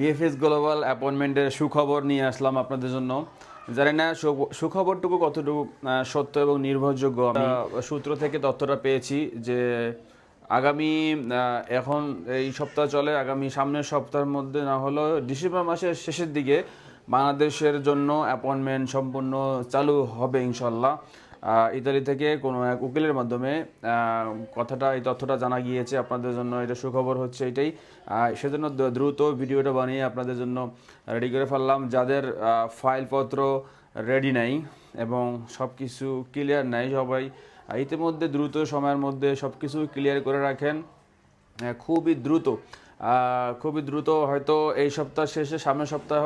BFS global অ্যাপয়েন্টমেন্টের সুখবর নিয়ে আসলাম আপনাদের জন্য। জানি না সুখবরটুকু কতটুকু সত্য এবং নির্ভরযোগ্য সূত্র থেকে তথ্যটা পেয়েছি যে আগামী এখন এই সপ্তাহ চলে আগামী সামনের সপ্তাহের মধ্যে না হলেও ডিসেম্বর মাসের শেষের দিকে বাংলাদেশের জন্য অ্যাপয়েন্টমেন্ট সম্পূর্ণ চালু হবে ইনশাল্লাহ। ইতালি থেকে কোনো এক উকিলের মাধ্যমে কথাটা, এই তথ্যটা জানা গিয়েছে আপনাদের জন্য, এটা সুখবর হচ্ছে এটাই। সেজন্য দ্রুত ভিডিওটা বানিয়ে আপনাদের জন্য রেডি করে ফেললাম। যাদের ফাইলপত্র রেডি নাই এবং সব কিছু ক্লিয়ার নাই সবাই ইতিমধ্যে দ্রুত সময়ের মধ্যে সব কিছু ক্লিয়ার করে রাখেন। খুবই দ্রুত। খুবই দ্রুত হয়তো এই সপ্তাহ শেষে, সামনের সপ্তাহ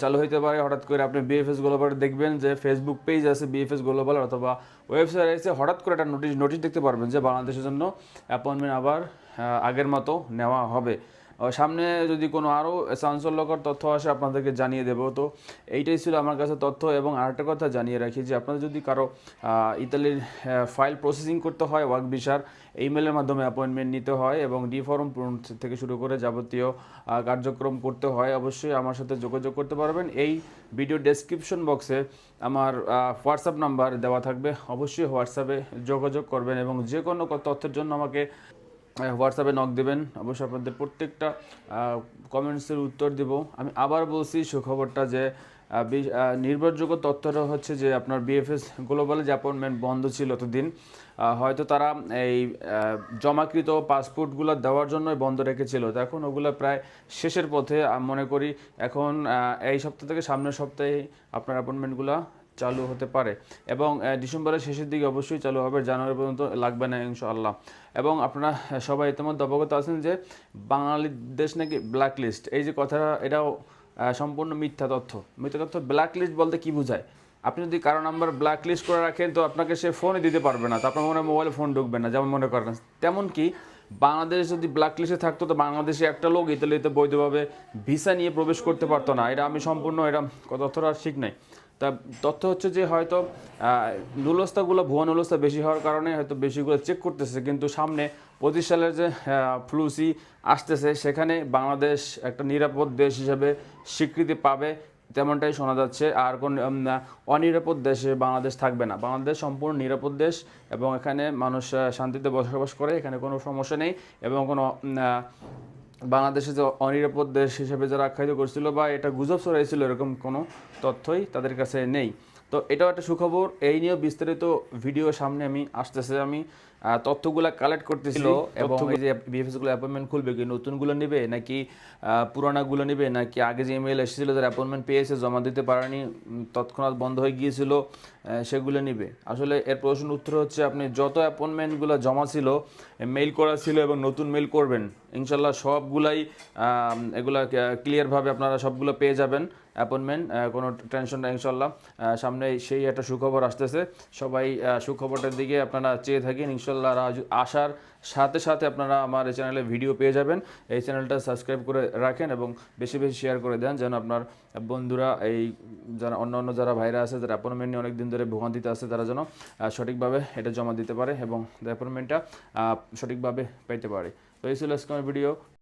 চালু হইতে পারে। হঠাৎ করে আপনি বিএফএস গ্লোবাল দেখবেন যে ফেসবুক পেজ আছে বিএফএস গ্লোবাল অথবা ওয়েবসাইট আছে। হঠাৎ করে একটা নোটিশ নোটিশ দেখতে পারবেন যে বাংলাদেশের জন্য অ্যাপয়েন্টমেন্ট আবার আগের মতো নেওয়া হবে। সামনে যদি কোনো আরও চাঞ্চল্যকর তথ্য আসে, আপনাদেরকে জানিয়ে দেবো। তো এইটাই ছিল আমার কাছে তথ্য এবং আরেকটা কথা জানিয়ে রাখি যে, আপনাদের যদি কারও ইতালির ফাইল প্রসেসিং করতে হয় ওয়ার্ক ভিসার ইমেলের মাধ্যমে অ্যাপয়েন্টমেন্ট নিতে হয় এবং ডি ফর্ম থেকে শুরু করে যাবতীয় কার্যক্রম করতে হয়, অবশ্যই আমার সাথে যোগাযোগ করতে পারবেন। এই ভিডিও ডেসক্রিপশন বক্সে আমার হোয়াটসঅ্যাপ নাম্বার দেওয়া থাকবে। অবশ্যই হোয়াটসঅ্যাপে যোগাযোগ করবেন এবং যে কোনো তথ্যের জন্য আমাকে হোয়াটসঅ্যাপে নক দেবেন। অবশ্যই আপনাদের প্রত্যেকটা কমেন্টসের উত্তর দেব। আমি আবার বলছি, সুখবরটা যে নির্ভরযোগ্য তথ্যটা হচ্ছে যে, আপনার বিএফএস গ্লোবাল যে অ্যাপয়েন্টমেন্ট বন্ধ ছিল এতদিন হয়তো তারা এই জমাকৃত পাসপোর্টগুলো দেওয়ার জন্যই বন্ধ রেখেছিল। তো এখন ওগুলো প্রায় শেষের পথে মনে করি, এখন এই সপ্তাহ থেকে সামনের সপ্তাহে আপনার অ্যাপয়েন্টমেন্টগুলো চালু হতে পারে। এবং ডিসেম্বরের শেষের দিকে অবশ্যই চালু হবে, জানুয়ারি পর্যন্ত লাগবে না ইনশাআল্লাহ। এবং আপনারা সবাই ইতিমধ্যে অবগত আছেন যে বাঙালি দেশ নাকি ব্ল্যাক লিস্ট এই যে কথাটা, এটাও সম্পূর্ণ মিথ্যা তথ্য। মিথ্যা তথ্য ব্ল্যাক লিস্ট বলতে কি বোঝায়? আপনি যদি কারও নাম্বার ব্ল্যাক লিস্ট করে রাখেন, তো আপনাকে সে ফোনে দিতে পারবে না। তো আপনার মনে মোবাইলে ফোন ঢুকবে না, যেমন মনে করেন। তেমন কি, বাংলাদেশ যদি ব্ল্যাক লিস্টে থাকতো, তো বাংলাদেশে একটা লোক ইতালিতে বৈধভাবে ভিসা নিয়ে প্রবেশ করতে পারতো না। এটা আমি সম্পূর্ণ, এটা তথ্যটা ঠিক নাই। তা তথ্য হচ্ছে যে হয়তো নুলস্তাগুলো, ভুয়া নুলস্তা বেশি হওয়ার কারণে হয়তো বেশিগুলো চেক করতেছে। কিন্তু সামনে পঁচিশ সালের যে ফ্লুসি আসতেছে, সেখানে বাংলাদেশ একটা নিরাপদ দেশ হিসেবে স্বীকৃতি পাবে তেমনটাই শোনা যাচ্ছে। আর কোন অনিরাপদ দেশে বাংলাদেশ থাকবে না। বাংলাদেশ সম্পূর্ণ নিরাপদ দেশ এবং এখানে মানুষ শান্তিতে বসবাস করে, এখানে কোনো সমস্যা নেই এবং কোনো বাংলাদেশে যে অনিরাপদ দেশ হিসেবে যারা আখ্যায়িত করছিল বা এটা গুজব ছড়াইছিল এরকম কোনো তথ্যই তাদের কাছে নেই। তো এটাও একটা সুখবর। এই নিয়েও বিস্তারিত ভিডিও সামনে আমি আসতেছে। আমি তথ্যগুলা কালেক্ট করতেছিল এবং এই যে বিএফএসগুলো অ্যাপয়েন্টমেন্ট খুলবে কি নতুনগুলো নেবে নাকি পুরানাগুলো নেবে নাকি আগে যে ইমেল এসেছিল যারা অ্যাপয়েন্টমেন্ট পেয়েছে জমা দিতে পারেনি তৎক্ষণাৎ বন্ধ হয়ে গিয়েছিল সেগুলো নিবে। আসলে এর প্রশ্ন উত্তর হচ্ছে আপনি যত অ্যাপয়েন্টমেন্টগুলো জমা ছিল মেইল করা ছিল এবং নতুন মেইল করবেন ইনশাল্লাহ সবগুলাই এগুলা ক্লিয়ারভাবে আপনারা সবগুলো পেয়ে যাবেন অ্যাপয়েন্টমেন্ট কোনো টেনশন নেই ইনশাল্লাহ। সামনে সেই একটা সুখবর আসতেছে। সবাই সুখবরটার দিকে আপনারা চেয়ে থাকেন ইনশাল্লাহ রাজ- আসার সাথে সাথে আপনারা আমার এই চ্যানেলে ভিডিও পেয়ে যাবেন। এই চ্যানেলটা সাবস্ক্রাইব করে রাখেন এবং বেশি বেশি শেয়ার করে দেন যেন আপনার বন্ধুরা এই যারা অন্য অন্য যারা ভাইরা আছে, যারা অ্যাপয়েন্টমেন্ট নিয়ে অনেক দিন ধরে ভোগান্তিতে আছে, তারা যেন সঠিকভাবে এটা জমা দিতে পারে এবং অ্যাপয়েন্টমেন্টটা সঠিকভাবে পেতে পারে। তো এই ছিল আজকে আমার ভিডিও।